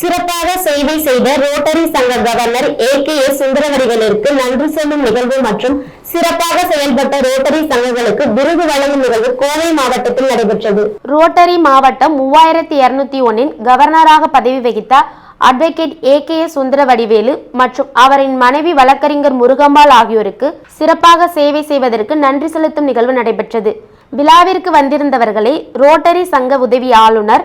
சிறப்பாக சேவை செய்த ரோட்டரி சங்க கவர்னர் ஏ கே எஸ் சுந்தரவடிகளுக்கு நன்றி சொல்லும் நிகழ்வு மற்றும் சிறப்பாக செயல்பட்ட ரோட்டரி சங்கங்களுக்கு விருது வழங்கும் நிகழ்வு கோவை மாவட்டத்தில் நடைபெற்றது. ரோட்டரி மாவட்டம் மூவாயிரத்தி இருநூத்தி ஒன்னின் கவர்னராக பதவி வகித்த advocate A K S Sundaravadivelu மற்றும் அவரின் மனைவி வழக்கறிஞர் முருகம்பாள் ஆகியோருக்கு சிறப்பாக சேவை செய்வதற்கு நன்றி செலுத்தும் நிகழ்வு நடைபெற்றது. விழாவிற்கு வந்திருந்தவர்களை ரோட்டரி சங்க உதவி ஆளுநர்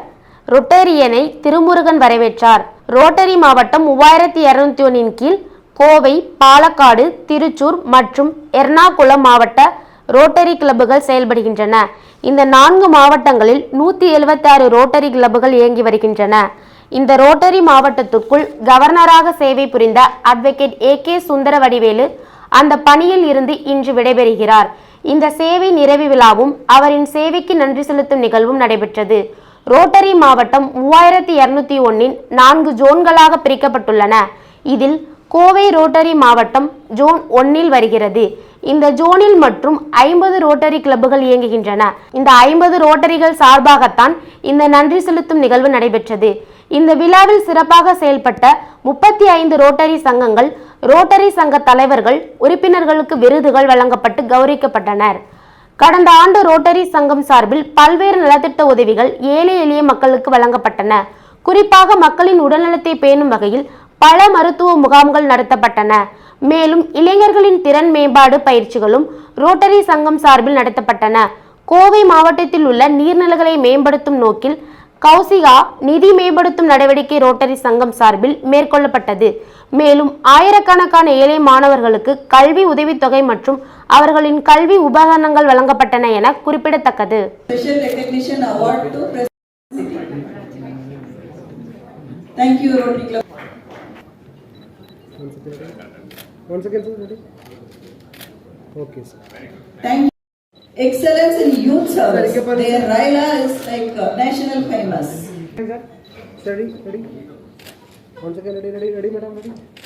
ரொட்டேரியனை திருமுருகன் வரவேற்றார். ரோட்டரி மாவட்டம் மூவாயிரத்தி இருநூத்தி ஒன்னின் கீழ் கோவை பாலக்காடு திருச்சூர் மற்றும் எர்ணாகுளம் மாவட்ட ரோட்டரி கிளப்புகள் செயல்படுகின்றன. இந்த நான்கு மாவட்டங்களில் நூற்றி எழுபத்தாறு ரோட்டரி கிளப்புகள் இயங்கி வருகின்றன. இந்த ரோட்டரி மாவட்டத்துக்குள் கவர்னராக சேவை புரிந்த அட்வொகேட் ஏ கே சுந்தரவடிவேலு அந்த பணியில் இருந்து இன்று விடைபெறுகிறார். இந்த சேவை நிறைவு விழாவும் அவரின் சேவைக்கு நன்றி செலுத்தும் நிகழ்வும் நடைபெற்றது. ரோட்டரி மாவட்டம் மூவாயிரத்தி இரநூத்தி ஒன்னின் நான்கு ஜோன்களாக பிரிக்கப்பட்டுள்ளன. இதில் கோவை ரோட்டரி மாவட்டம் ஜோன் ஒன்னில் வருகிறது. இந்த ஜோனில் மற்றும் ஐம்பது ரோட்டரி கிளப்புகள் இயங்குகின்றன. இந்த ஐம்பது ரோட்டரிகள் சார்பாகத்தான் இந்த நன்றி செலுத்தும் நிகழ்வு நடைபெற்றது. இந்த விழாவில் சிறப்பாக செயல்பட்ட முப்பத்தி ஐந்து ரோட்டரி சங்கங்கள் ரோட்டரி சங்க தலைவர்கள் உறுப்பினர்களுக்கு விருதுகள் வழங்கப்பட்டு கௌரவிக்கப்பட்டனர். கடந்த ஆண்டு ரோட்டரி சங்கம் சார்பில் பல்வேறு நலத்திட்ட உதவிகள் ஏழை எளிய மக்களுக்கு வழங்கப்பட்டன. குறிப்பாக மக்களின் உடல்நலத்தை பேணும் வகையில் பல மருத்துவ முகாம்கள் நடத்தப்பட்டன. மேலும் இளைஞர்களின் திறன் மேம்பாடு பயிற்சிகளும் ரோட்டரி சங்கம் சார்பில் நடத்தப்பட்டன. கோவை மாவட்டத்தில் உள்ள நீர்நிலைகளை மேம்படுத்தும் நோக்கில் கௌசிகா நிதி மேம்படுத்தும் நடவடிக்கை ரோட்டரி சங்கம் சார்பில் மேற்கொள்ளப்பட்டது மேலும் ஆயிரக்கணக்கான ஏழை மாணவர்களுக்கு கல்வி உதவித்தொகை மற்றும் அவர்களின் கல்வி உபகரணங்கள் வழங்கப்பட்டன என குறிப்பிடத்தக்கது Special recognition award to President City. Thank you, Rotary Club. One second, sir. Ready? Okay, sir. Thank you. Excellence in youth service. Their Raila is like uh, ready ready कौन सा ready ready ready madam ready